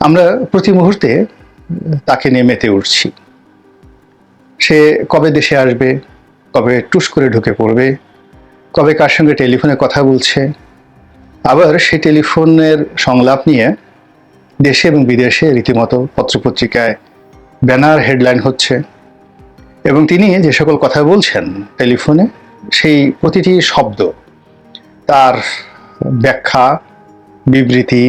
আমরা প্রতি মুহূর্তে তাকে নিয়ে মেতে উঠছি। সে কবে দেশে আসবে, কবে টুস করে ঢুকে পড়বে, কবে কার সঙ্গে টেলিফোনে কথা বলছে, আবার সেই টেলিফোনের সংলাপ নিয়ে দেশে এবং বিদেশে রীতিমতো পত্রপত্রিকায় ব্যানার হেডলাইন হচ্ছে এবং তিনি যে সকল কথা বলছেন টেলিফোনে, সেই প্রতিটি শব্দ, তার ব্যাখ্যা, বিবৃতি,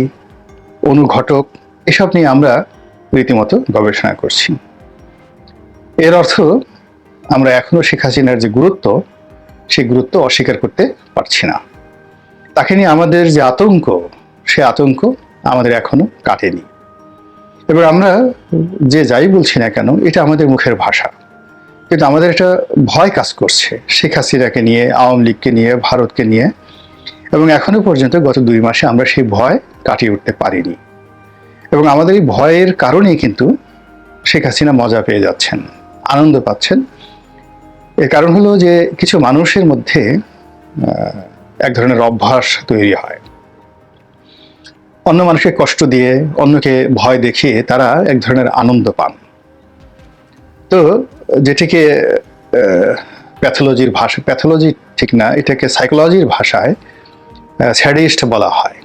অনুঘটক এসব নিয়ে আমরা রীতিমতো গবেষণা করছি। এর অর্থ, আমরা এখনও শেখ হাসিনার যে গুরুত্ব সেই গুরুত্ব অস্বীকার করতে পারছি না। তাকে নিয়ে আমাদের যে আতঙ্ক, সে আতঙ্ক আমাদের এখনও কাটেনি। এবার আমরা যে যাই বলছি না কেন, এটা আমাদের মুখের ভাষা। কিন্তু আমাদের একটা ভয় কাজ করছে শেখ হাসিনাকে নিয়ে, আওয়ামী লীগকে নিয়ে, ভারতকে নিয়ে। এবং এখনও পর্যন্ত গত দুই মাসে আমরা সেই ভয় কাটিয়ে উঠতে পারিনি। এবং আমাদের এই ভয়ের কারণেই কিন্তু শেখ হাসিনা মজা পেয়ে যাচ্ছেন, আনন্দ পাচ্ছেন। এর কারণ হলো যে কিছু মানুষের মধ্যে এক ধরনের অভ্যাস তৈরি হয়। অন্য মানুষকে কষ্ট দিয়ে, অন্যকে ভয় দেখিয়ে তারা এক ধরনের আনন্দ পান। তো যেটিকে প্যাথোলজির ভাষা, প্যাথোলজি ঠিক না, এটাকে সাইকোলজির ভাষায় স্যাডিস্ট বলা হয়।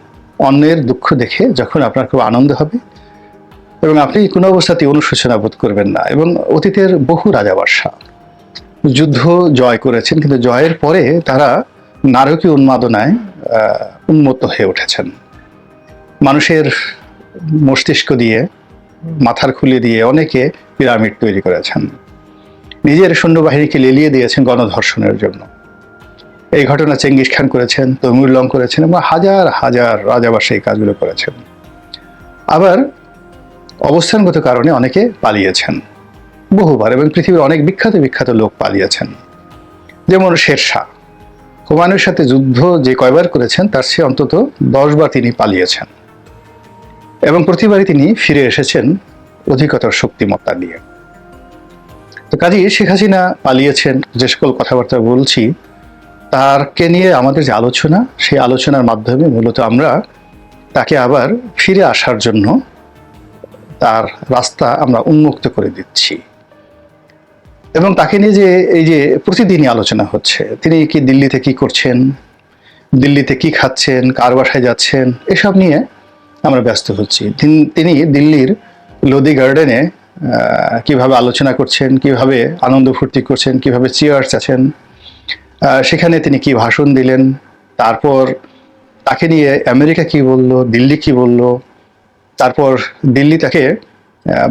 অন্যের দুঃখ দেখে যখন আপনার খুব আনন্দ হবে এবং আপনি কোনো অবস্থাতেই অনুশোচনা বোধ করবেন না এবং অতীতের বহু রাজাবাসা যুদ্ধ জয় করেছেন, কিন্তু জয়ের পরে তারা নারকীয় উন্মাদনায় উন্মত্ত হয়ে উঠেছেন। মানুষের মস্তিষ্ক দিয়ে, মাথার খুলে দিয়ে অনেকে পিরামিড তৈরি করেছেন। নিজের সৈন্যবাহিনীকে লেলিয়ে দিয়েছেন গণধর্ষণের জন্য। এই ঘটনা চেঙ্গিস খান করেছেন তৈমুরলং করেছেন এবং হাজার হাজার রাজাবাসী এই কাজগুলো করেছেন। আবার অবস্থানগত কারণে অনেকে পালিয়েছেন। বহুবার এবং পৃথিবীর অনেক বিখ্যাত বিখ্যাত লোক পালিয়েছেন। যেমন শের শেরশাহ হুমায়ুনের সাথে যুদ্ধ যে কয়বার করেছেন, তার সে অন্তত দশবার তিনি পালিয়েছেন। এবং প্রতিবারই তিনি ফিরে এসেছেন অধিকতর শক্তিমত্তা নিয়ে। তো কাজেই শেখ হাসিনা পালিয়েছেন, যে সকল কথাবার্তা বলছি তারকে নিয়ে আমাদের যে আলোচনা, সেই আলোচনার মাধ্যমে মূলত আমরা তাকে আবার ফিরে আসার জন্য তার রাস্তা আমরা উন্মুক্ত করে দিচ্ছি। এবং তাকে নিয়ে যে এই যে প্রতিদিনই আলোচনা হচ্ছে, তিনি কি দিল্লিতে কি করছেন, দিল্লিতে কি খাচ্ছেন, কার বাসায় যাচ্ছেন, এসব নিয়ে আমরা ব্যস্ত হচ্ছি। তিন- দিল্লির লোদি গার্ডেনে কীভাবে আলোচনা করছেন, কীভাবে আনন্দ ফুর্তি করছেন, কীভাবে চেয়ার্স আছেন সেখানে তিনি কি ভাষণ দিলেন? তারপর তাকে নিয়ে আমেরিকা কি বলল? দিল্লি কি বলল? তারপর দিল্লি তাকে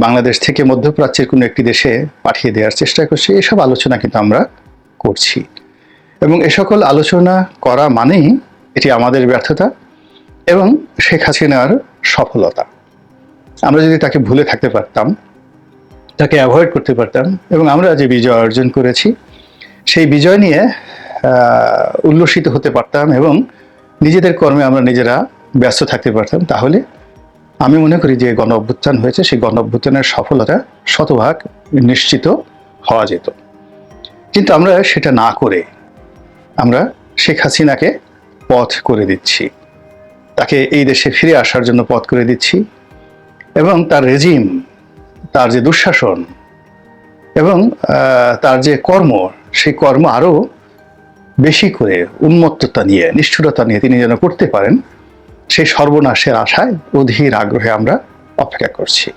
বাংলাদেশ থেকে মধ্যপ্রাচ্যের কোনো একটি দেশে পাঠিয়ে দেওয়ার চেষ্টা করছে। এসব আলোচনা কিন্তু আমরা করছি। এবং এ সকল আলোচনা করা মানেই এটি আমাদের ব্যর্থতা এবং শেখ হাসিনার সফলতা। আমরা যদি তাকে ভুলে থাকতে পারতাম, তাকে অ্যাভয়েড করতে পারতাম এবং আমরা যে বিজয় অর্জন করেছি, সেই বিজয় নিয়ে উল্লসিত হতে পারতাম এবং নিজেদের কর্মে আমরা নিজেরা ব্যস্ত থাকতে পারতাম, তাহলে আমি মনে করি যে গণ অভ্যুত্থান হয়েছে, সেই গণ অভ্যুত্থানের সফলতা শতভাগ নিশ্চিত হওয়া যেত। কিন্তু আমরা সেটা না করে আমরা শেখ হাসিনাকে পথ করে দিচ্ছি। তাকে এই দেশে ফিরে আসার জন্য পথ করে দিচ্ছি এবং তার রেজিম, তার যে দুঃশাসন এবং তার যে কর্ম, সেই কর্ম আরও বেশি করে উন্মত্ততা নিয়ে, নিষ্ঠুরতা নিয়ে তিনি যেন করতে পারেন, সেই সর্বনাশের আশায় অধীর আগ্রহে আমরা অপেক্ষা করছি।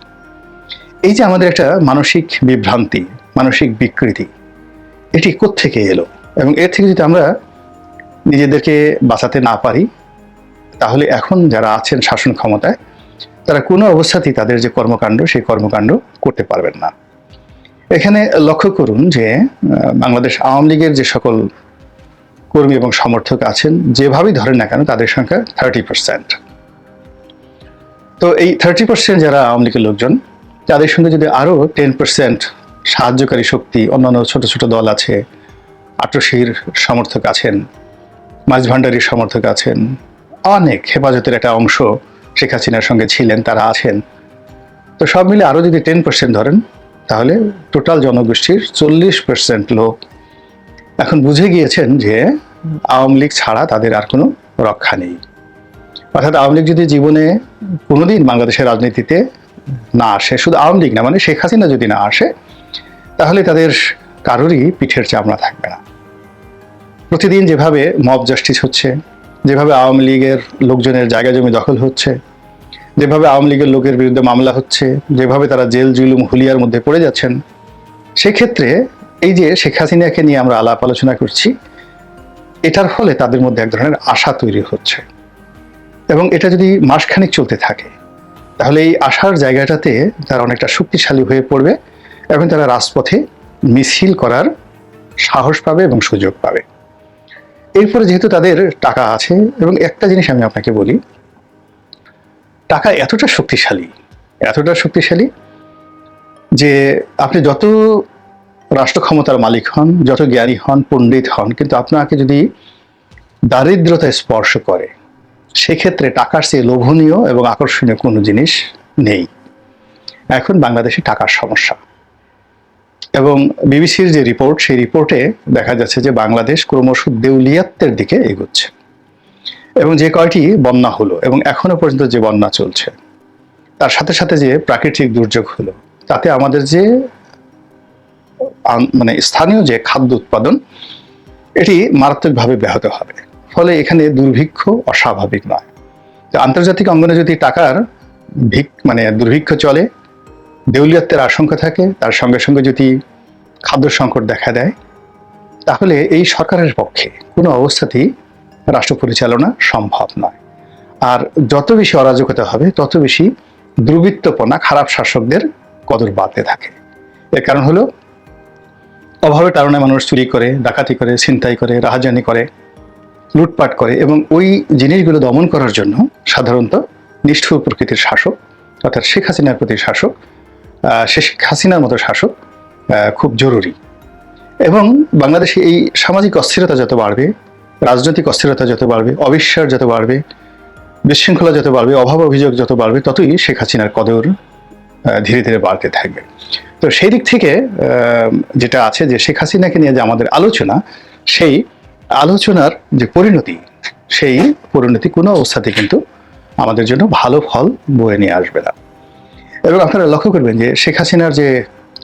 এই যে আমাদের একটা মানসিক বিভ্রান্তি, মানসিক বিকৃতি, এটি কোত্থেকে এলো? এবং এর থেকে যদি আমরা নিজেদেরকে বাঁচাতে না পারি, তাহলে এখন যারা আছেন শাসন ক্ষমতায়, তারা কোনো অবস্থাতেই তাদের যে কর্মকাণ্ড, সেই কর্মকাণ্ড করতে পারবেন না। এখানে লক্ষ্য করুন যে বাংলাদেশ আওয়ামী লীগের যে সকল কর্মী এবং সমর্থক আছেন, যেভাবেই ধরেন না কেন, তাদের সংখ্যা থার্টি পার্সেন্ট তো এই থার্টি পার্সেন্ট যারা আওয়ামী লীগের লোকজন, তাদের সঙ্গে যদি আরও টেন পার্সেন্ট সাহায্যকারী শক্তি, অন্যান্য ছোট ছোট দল আছে, আট্রসির সমর্থক আছেন মাঝ ভান্ডারির সমর্থক আছেন, অনেক হেফাজতের একটা অংশ শেখ হাসিনার সঙ্গে ছিলেন, তারা আছেন। তো সব মিলে আরও যদি টেন পার্সেন্ট ধরেন, তাহলে টোটাল জনগোষ্ঠীর চল্লিশ পার্সেন্ট লোক এখন বুঝে গিয়েছেন যে আওয়ামী লীগ ছাড়া তাদের আর কোনো রক্ষা নেই। অর্থাৎ আওয়ামী লীগ যদি জীবনে কোনোদিন বাংলাদেশের রাজনীতিতে না আসে, শুধু আওয়ামী লীগ না মানে শেখ হাসিনা যদি না আসে, তাহলে তাদের কারোরই পিঠের চামড়া থাকবে না। প্রতিদিন যেভাবে মব জাস্টিস হচ্ছে, যেভাবে আওয়ামী লীগের লোকজনের জায়গা জমি দখল হচ্ছে, যেভাবে আওয়ামী লীগের লোকের বিরুদ্ধে মামলা হচ্ছে, যেভাবে তারা জেল, জুলুম, হুলিয়ার মধ্যে পড়ে যাচ্ছেন, সেক্ষেত্রে এই যে শেখ হাসিনাকে নিয়ে আমরা আলাপ আলোচনা করছি, এটার ফলে তাদের মধ্যে এক ধরনের আশা তৈরি হচ্ছে। এবং এটা যদি মাসখানেক চলতে থাকে, তাহলে এই আশার জায়গাটাতে তারা অনেকটা শক্তিশালী হয়ে পড়বে এবং তারা রাজপথে মিছিল করার সাহস পাবে এবং সুযোগ পাবে। এরপরে যেহেতু তাদের টাকা আছে, এবং একটা জিনিস আমি আপনাকে বলি, টাকা এতটা শক্তিশালী এতটা শক্তিশালী যে আপনি যত রাষ্ট্র ক্ষমতার মালিক হন, যত জ্ঞানী হন, পণ্ডিত হন, কিন্তু আপনাকে যদি দারিদ্রতা স্পর্শ করে, সেক্ষেত্রে টাকার চেয়ে লোভনীয় এবং আকর্ষণীয় কোনো জিনিস নেই। এখন বাংলাদেশে টাকার সমস্যা। এবং বিবিসির যে রিপোর্ট, সেই রিপোর্টে দেখা যাচ্ছে যে বাংলাদেশ ক্রমশ দেউলিয়াত্বের দিকে এগোচ্ছে। এবং যে কয়টি বন্যা হলো এবং এখনও পর্যন্ত যে বন্যা চলছে, তার সাথে সাথে যে প্রাকৃতিক দুর্যোগ হলো, তাতে আমাদের যে মানে স্থানীয় যে খাদ্য উৎপাদন, এটি মারাত্মকভাবে ব্যাহত হবে। ফলে এখানে দুর্ভিক্ষ অস্বাভাবিক নয়। তো আন্তর্জাতিক অঙ্গনে যদি টাকার ভিক মানে দুর্ভিক্ষ চলে, দেউলিয়াত্বের আশঙ্কা থাকে, তার সঙ্গে সঙ্গে যদি খাদ্য সংকট দেখা দেয়, তাহলে এই সরকারের পক্ষে কোনো অবস্থাতেই রাষ্ট্র পরিচালনা সম্ভব নয়। আর যত বেশি অরাজকতা হবে, তত বেশি দুর্বৃত্তপনা, খারাপ শাসকদের কদর বাড়তে থাকে। এর কারণ হলো অভাবের কারণে মানুষ চুরি করে, ডাকাতি করে, ছিনতাই করে, রাহাজানি করে, লুটপাট করে এবং ওই জিনিসগুলো দমন করার জন্য সাধারণত নিষ্ঠুর প্রকৃতির শাসক, অর্থাৎ শেখ হাসিনার প্রতি শাসক সে শেখ হাসিনার মতো শাসক খুব জরুরি। এবং বাংলাদেশে এই সামাজিক অস্থিরতা যত বাড়বে, রাজনৈতিক অস্থিরতা যত বাড়বে, অবিশ্বাস যত বাড়বে, বিশৃঙ্খলা যত বাড়বে, অভাব অভিযোগ যত বাড়বে, ততই শেখ হাসিনার কদর ধীরে ধীরে বাড়তে থাকবে। তো সেই দিক থেকে যেটা আছে যে শেখ হাসিনাকে নিয়ে যে আমাদের আলোচনা, সেই আলোচনার যে পরিণতি, সেই পরিণতি কোনো অবস্থাতে কিন্তু আমাদের জন্য ভালো ফল বয়ে নিয়ে আসবে না। এবং আপনারা লক্ষ্য করবেন যে শেখ হাসিনার যে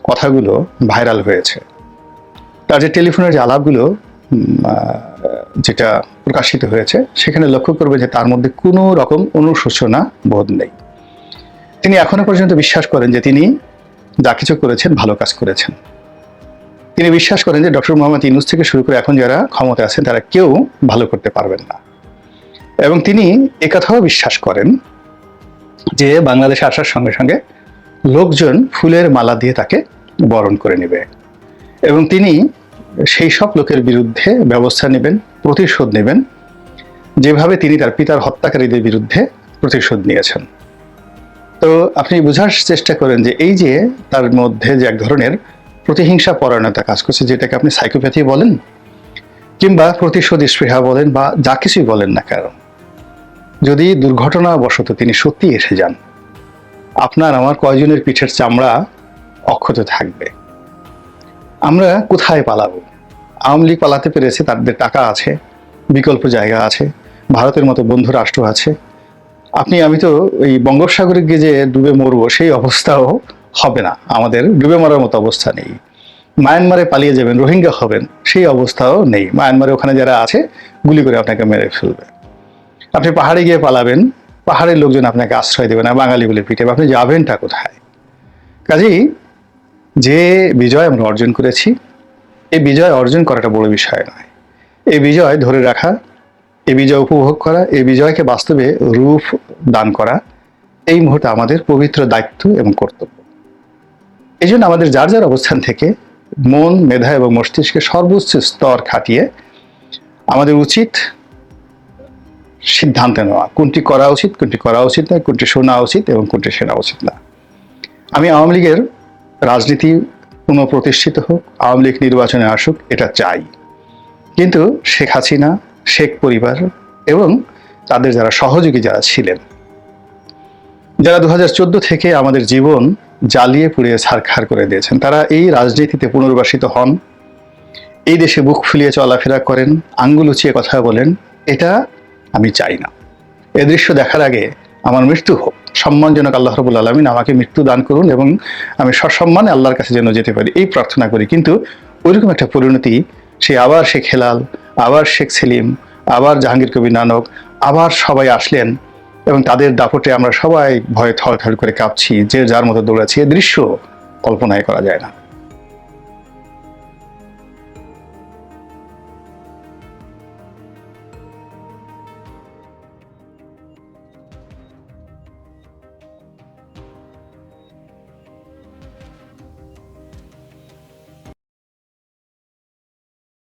কথাগুলো ভাইরাল হয়েছে, তার যে টেলিফোনের যে আলাপগুলো যেটা প্রকাশিত হয়েছে, সেখানে লক্ষ্য করবে যে তার মধ্যে কোনো রকম অনুশোচনা বোধ নেই। তিনি এখনও পর্যন্ত বিশ্বাস করেন যে তিনি যা কিছু করেছেন, ভালো কাজ করেছেন। তিনি বিশ্বাস করেন যে ডক্টর মোহাম্মদ ইউনুস থেকে শুরু করে এখন যারা ক্ষমতা আছেন, তারা কেউ ভালো করতে পারবেন না। এবং তিনি একথাও বিশ্বাস করেন যে বাংলাদেশে আসার সঙ্গে সঙ্গে লোকজন ফুলের মালা দিয়ে তাকে বরণ করে নেবে। এবং তিনি সেই সব লোকের বিরুদ্ধে ব্যবস্থা নেবেন, প্রতিশোধ নেবেন, যেভাবে তিনি তার পিতার হত্যাকারীদের বিরুদ্ধে প্রতিশোধ নিয়েছেন। তো আপনি বোঝার চেষ্টা করেন যে এই যে তার মধ্যে যে এক ধরনের প্রতিহিংসা পরায়ণতা কাজ করছে, যেটাকে আপনি সাইকোপ্যাথি বলেন, কিংবা প্রতিশোধ স্পৃহা বলেন, বা যা কিছুই বলেন না কেন, যদি দুর্ঘটনাবশত তিনি সত্যি এসে যান, আপনার আমার কয়জনের পিঠের চামড়া অক্ষত থাকবে? আমরা কোথায় পালাবো? আওয়ামী লীগ পালাতে পেরেছে, তাদের টাকা আছে, বিকল্প জায়গা আছে, ভারতের মতো বন্ধু রাষ্ট্র আছে আপনি, আমি তো এই বঙ্গোপসাগরে গিয়ে যে ডুবে মরবো, সেই অবস্থাও হবে না। আমাদের ডুবে মরার মতো অবস্থা নেই। মায়ানমারে পালিয়ে যাবেন, রোহিঙ্গা হবেন, সেই অবস্থাও নেই। মায়ানমারে ওখানে যারা আছে, গুলি করে আপনাকে মেরে ফেলবে। আপনি পাহাড়ে গিয়ে পালাবেন, পাহাড়ের লোকজন আপনাকে আশ্রয় দেবে না, বাঙালি বলে পিঠে আপনি যাবেন যাবেনটা কোথায়? কাজেই যে বিজয় আমরা অর্জন করেছি, এই বিজয় অর্জন করাটা বড় বিষয় নয়। এই বিজয় ধরে রাখা এই বিজয় উপভোগ করা এই বিজয়কে বাস্তবে রূপ দান করা, এই মুহূর্তে আমাদের পবিত্র দায়িত্ব এবং কর্তব্য। এই জন্য আমাদের যার যার অবস্থান থেকে মন, মেধা এবং মস্তিষ্কের সর্বোচ্চ স্তর খাটিয়ে আমাদের উচিত সিদ্ধান্ত নেওয়া। কোনটি করা উচিত, কোনটি করা উচিত নয়, কোনটি শোনা উচিত এবং কোনটি শোনা উচিত না। আমি আওয়ামী লীগের রাজনীতি পুনঃপ্রতিষ্ঠিত হোক, আওয়ামী লীগ নির্বাচনে আসুক, এটা চাই। কিন্তু শেখ হাসিনা শেখ পরিবার এবং তাদের যারা সহযোগী যারা ছিলেন। যারা দু হাজার চোদ্দ থেকে আমাদের জীবন জ্বালিয়ে পুড়িয়ে ছারখার করে দিয়েছেন, তারা এই রাজনীতিতে পুনর্বাসিত হন। এই দেশে বুক ফুলিয়ে চলাফেরা করেন, আঙ্গুল উঁচিয়ে কথা বলেন, এটা আমি চাই না। এ দৃশ্য দেখার আগে আমার মৃত্যু হোক। সম্মানজনক আল্লাহ রবুল আলমিন আমাকে মৃত্যু দান করুন এবং আমি সসম্মানে আল্লাহর কাছে যেন যেতে পারি, এই প্রার্থনা করি। কিন্তু ওইরকম একটা পরিণতি, সে আবার সে হেলাল আবার শেখ সেলিম, আবার জাহাঙ্গীর কবির নানক, আবার সবাই আসলেন এবং তাদের দাপটে আমরা সবাই ভয়ে থরথর করে কাঁপছি যে যার মতো দৌড়াচ্ছি, এ দৃশ্য কল্পনায় করা যায় না।